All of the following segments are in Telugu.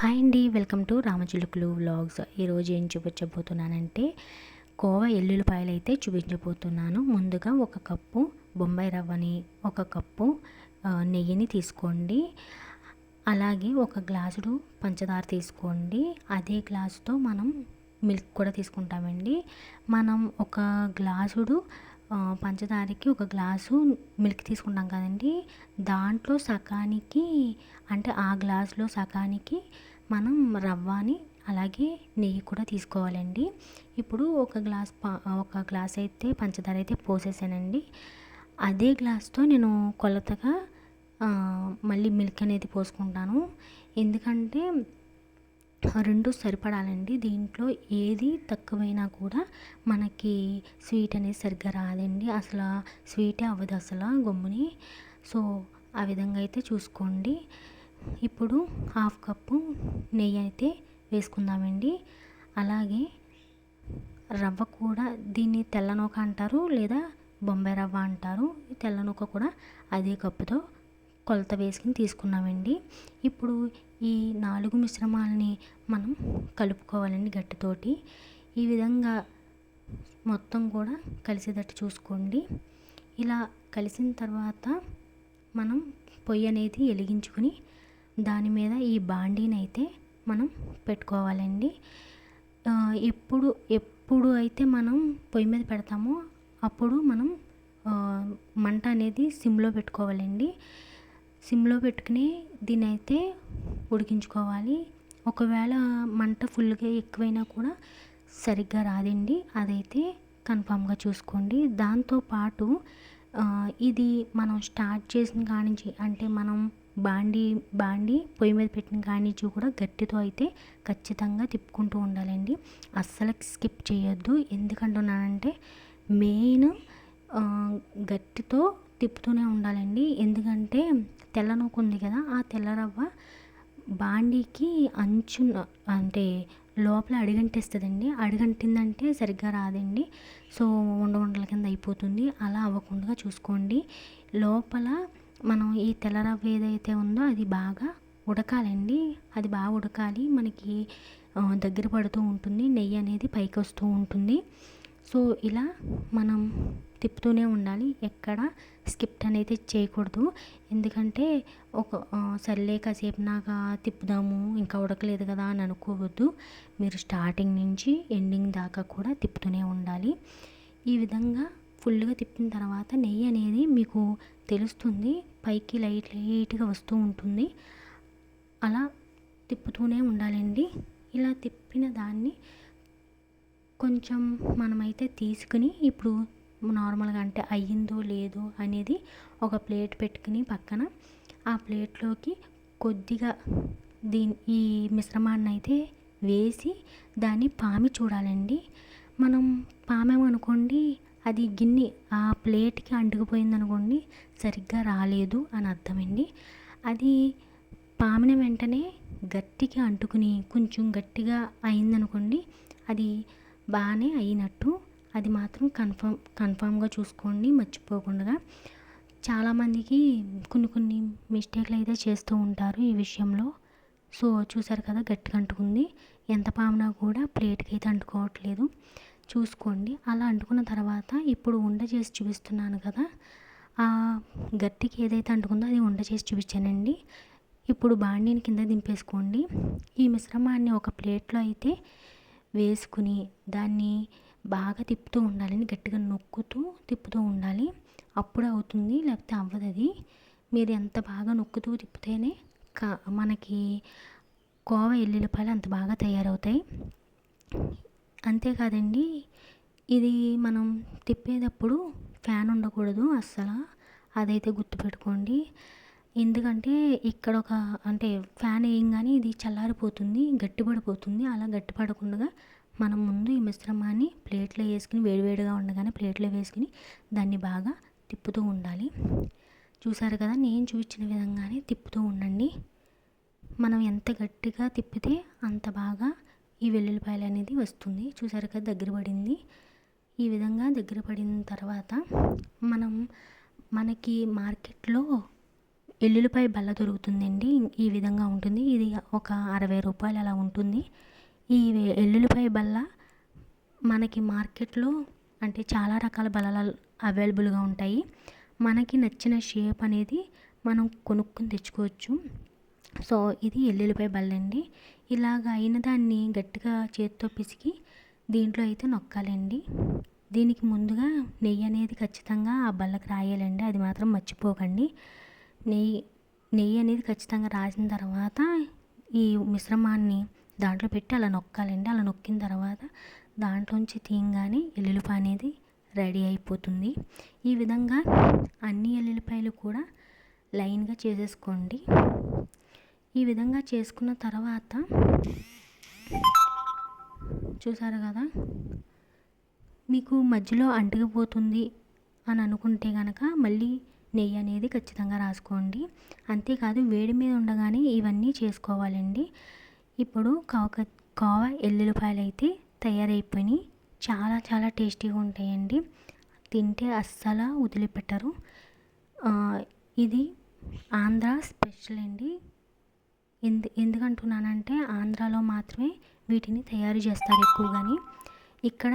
హాయ్ అండి వెల్కమ్ టు రామచిలుకులు వ్లాగ్స్. ఈరోజు ఏం చూపించబోతున్నానంటే కోవా ఎల్లుల్లిపాయలు అయితే చూపించబోతున్నాను. ముందుగా ఒక కప్పు బొంబాయి రవ్వని ఒక కప్పు నెయ్యిని తీసుకోండి. అలాగే ఒక గ్లాసుడు పంచదార తీసుకోండి. అదే గ్లాసుతో మనం మిల్క్ కూడా తీసుకుంటామండి. మనం ఒక గ్లాసుడు పంచదారకి ఒక గ్లాసు మిల్క్ తీసుకుంటాం కదండి. దాంట్లో సగానికి అంటే ఆ గ్లాసులో సగానికి మనం రవ్వని అలాగే నెయ్యి కూడా తీసుకోవాలండి. ఇప్పుడు ఒక గ్లాస్ పా ఒక గ్లాస్ అయితే పంచదార అయితే పోసేసానండి. అదే గ్లాస్తో నేను కొలతగా మళ్ళీ మిల్క్ అనేది పోసుకుంటాను. ఎందుకంటే రెండు సరిపడాలండి. దీంట్లో ఏది తక్కువైనా కూడా మనకి స్వీట్ అనేది సరిగ్గా రాదండి. అసలు స్వీటే అవ్వదు అసలు గమ్ముని. సో ఆ విధంగా అయితే చూసుకోండి. ఇప్పుడు హాఫ్ కప్పు నెయ్యి అయితే వేసుకుందామండి. అలాగే రవ్వ కూడా దీన్ని తెల్లనూక అంటారు లేదా బొంబాయి రవ్వ అంటారు. తెల్లనూక కూడా అదే కప్పుతో కొలత వేసుకుని తీసుకున్నామండి. ఇప్పుడు ఈ నాలుగు మిశ్రమాలని మనం కలుపుకోవాలండి గట్టితోటి. ఈ విధంగా మొత్తం కూడా కలిసేటట్టు చూసుకోండి. ఇలా కలిసిన తర్వాత మనం పొయ్యి అనేది వెలిగించుకుని దాని మీద ఈ బాండీని అయితే మనం పెట్టుకోవాలండి. ఎప్పుడు ఎప్పుడు అయితే మనం పొయ్యి మీద పెడతామో అప్పుడు మనం మంట అనేది సిమ్లో పెట్టుకోవాలండి. సిమ్లో పెట్టుకుని దీన్ని అయితే ఉడికించుకోవాలి. ఒకవేళ మంట ఫుల్గా ఎక్కువైనా కూడా సరిగ్గా రాదండి. అదైతే కన్ఫామ్గా చూసుకోండి. దాంతోపాటు ఇది మనం స్టార్ట్ చేసిన కానించి అంటే మనం బాండి బాండి పొయ్యి మీద పెట్టిన కానించి కూడా గట్టితో అయితే ఖచ్చితంగా తిప్పుకుంటూ ఉండాలండి. అస్సలు స్కిప్ చేయొద్దు. ఎందుకంటున్నానంటే మెయిన్ గట్టితో తిప్పుతూనే ఉండాలండి. ఎందుకంటే తెల్ల నూక ఉంది కదా ఆ తెల్ల రవ్వ బాండీకి అంచు అంటే లోపల అడిగంటేస్తుందండి. అడిగంటిందంటే సరిగ్గా రాదండి. సో ఉండ ఉండల కింద అయిపోతుంది. అలా అవ్వకుండా చూసుకోండి. లోపల మనం ఈ తెల్ల రవ్వ ఏదైతే ఉందో అది బాగా ఉడకాలండి. అది బాగా ఉడకాలి. మనకి దగ్గర పడుతూ ఉంటుంది. నెయ్యి అనేది పైకి వస్తూ ఉంటుంది. సో ఇలా మనం తిప్పుతూనే ఉండాలి. ఎక్కడ స్కిప్ట్ అనేది చేయకూడదు. ఎందుకంటే ఒక సర్లే కాసేపు నాగా తిప్పుదాము ఇంకా ఉడకలేదు కదా అని అనుకోవద్దు. మీరు స్టార్టింగ్ నుంచి ఎండింగ్ దాకా కూడా తిప్పుతూనే ఉండాలి. ఈ విధంగా ఫుల్గా తిప్పిన తర్వాత నెయ్యి అనేది మీకు తెలుస్తుంది. పైకి లైట్ లైట్గా వస్తూ ఉంటుంది. అలా తిప్పుతూనే ఉండాలండి. ఇలా తిప్పిన దాన్ని కొంచెం మనమైతే తీసుకుని ఇప్పుడు నార్మల్గా అంటే అయ్యిందో లేదో అనేది ఒక ప్లేట్ పెట్టుకుని పక్కన ఆ ప్లేట్లోకి కొద్దిగా దీని ఈ మిశ్రమాన్ని అయితే వేసి దాన్ని పామి చూడాలండి. మనం పామామనుకోండి అది గిన్నె ఆ ప్లేట్కి అంటుకుపోయింది అనుకోండి సరిగ్గా రాలేదు అని అర్థమండి. అది పామిన వెంటనే గట్టిగా అంటుకుని కొంచెం గట్టిగా అయిందనుకోండి అది బాగానే అయినట్టు. అది మాత్రం కన్ఫర్మ్ కన్ఫామ్గా చూసుకోండి మర్చిపోకుండా. చాలామందికి కొన్ని కొన్ని మిస్టేక్లు అయితే చేస్తూ ఉంటారు ఈ విషయంలో. సో చూసారు కదా గట్టిగా అంటుకుంది. ఎంత పామునా కూడా ప్లేట్కి అయితే అంటుకోవట్లేదు. చూసుకోండి. అలా అంటుకున్న తర్వాత ఇప్పుడు ఉండ చేసి చూపిస్తున్నాను కదా. ఆ గట్టికి ఏదైతే అంటుకుందో అది ఉండ చేసి చూపించానండి. ఇప్పుడు బాండీని కింద దింపేసుకోండి. ఈ మిశ్రమాన్ని ఒక ప్లేట్లో అయితే వేసుకుని దాన్ని బాగా తిప్పుతూ ఉండాలని గట్టిగా నొక్కుతూ తిప్పుతూ ఉండాలి. అప్పుడు అవుతుంది లేకపోతే అవ్వదు అది మీరు ఎంత బాగా నొక్కుతూ తిప్పితేనే కా మనకి కోవ ఎల్లుల్లిపాయలు అంత బాగా తయారవుతాయి. అంతేకాదండి ఇది మనం తిప్పేటప్పుడు ఫ్యాన్ ఉండకూడదు అస్సలు. అదైతే గుర్తుపెట్టుకోండి. ఎందుకంటే ఇక్కడ ఒక అంటే ఫ్యాన్ వేయంగానే ఇది చల్లారిపోతుంది గట్టిపడిపోతుంది. అలా గట్టిపడకుండా మనం ముందు ఈ మిశ్రమాన్ని ప్లేట్లో వేసుకుని వేడివేడిగా ఉండగానే ప్లేట్లో వేసుకుని దాన్ని బాగా తిప్పుతూ ఉండాలి. చూసారు కదా నేను చూపించిన విధంగానే తిప్పుతూ ఉండండి. మనం ఎంత గట్టిగా తిప్పితే అంత బాగా ఈ వెల్లుల్లిపాయలు అనేది వస్తుంది. చూసారు కదా దగ్గర పడింది. ఈ విధంగా దగ్గర పడిన తర్వాత మనం మనకి మార్కెట్లో ఎల్లుల్లిపాయ బల్ల దొరుకుతుందండి. ఈ విధంగా ఉంటుంది. ఇది ఒక అరవై రూపాయలు అలా ఉంటుంది. ఈ ఎల్లుల్లిపాయ బల్ల మనకి మార్కెట్లో అంటే చాలా రకాల బల్లలు అవైలబుల్గా ఉంటాయి. మనకి నచ్చిన షేప్ అనేది మనం కొనుక్కొని తెచ్చుకోవచ్చు. సో ఇది ఎల్లుల్లిపాయ బల్ల అండి. ఇలాగ అయిన దాన్ని గట్టిగా చేతితో పిసికి దీంట్లో అయితే నొక్కాలండి. దీనికి ముందుగా నెయ్యి అనేది ఖచ్చితంగా ఆ బల్లకి రాయాలండి. అది మాత్రం మర్చిపోకండి. నెయ్యి నెయ్యి అనేది ఖచ్చితంగా రాసిన తర్వాత ఈ మిశ్రమాన్ని దాంట్లో పెట్టి అలా నొక్కాలండి. అలా నొక్కిన తర్వాత దాంట్లోంచి తీయంగానే ఎల్లుల్లిపాయ అనేది రెడీ అయిపోతుంది. ఈ విధంగా అన్ని ఎల్లుల్లిపాయలు కూడా లైన్గా చేసేసుకోండి. ఈ విధంగా చేసుకున్న తర్వాత చూసారు కదా మీకు మధ్యలో అంటుకుపోతుంది అని అనుకుంటే కనుక మళ్ళీ నెయ్యి అనేది ఖచ్చితంగా రాసుకోండి. అంతేకాదు వేడి మీద ఉండగానే ఇవన్నీ చేసుకోవాలండి. ఇప్పుడు కాక కోవ ఎల్లుల్లిపాయలు అయితే తయారైపోయినాయి. చాలా చాలా టేస్టీగా ఉంటాయండి. తింటే అస్సలు వదిలిపెట్టరు. ఇది ఆంధ్ర స్పెషల్ అండి. ఎందు ఎందుకంటున్నానంటే ఆంధ్రాలో మాత్రమే వీటిని తయారు చేస్తారు ఎక్కువగాని. ఇక్కడ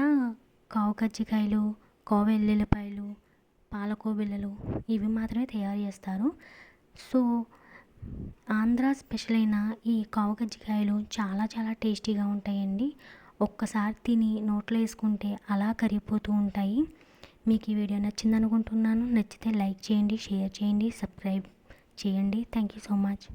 కావు కజ్జికాయలు కోవ ఎల్లుల్లిపాయలు పాలకోబిళ్ళలు ఇవి మాత్రమే తయారు చేస్తారు. సో ఆంధ్ర స్పెషల్ అయిన ఈ కావు కజ్జికాయలు చాలా చాలా టేస్టీగా ఉంటాయండి. ఒక్కసారి తిని నోట్లో వేసుకుంటే అలా కరిగిపోతూ ఉంటాయి. మీకు ఈ వీడియో నచ్చింది అనుకుంటున్నాను. నచ్చితే లైక్ చేయండి షేర్ చేయండి సబ్స్క్రైబ్ చేయండి. Thank you so much.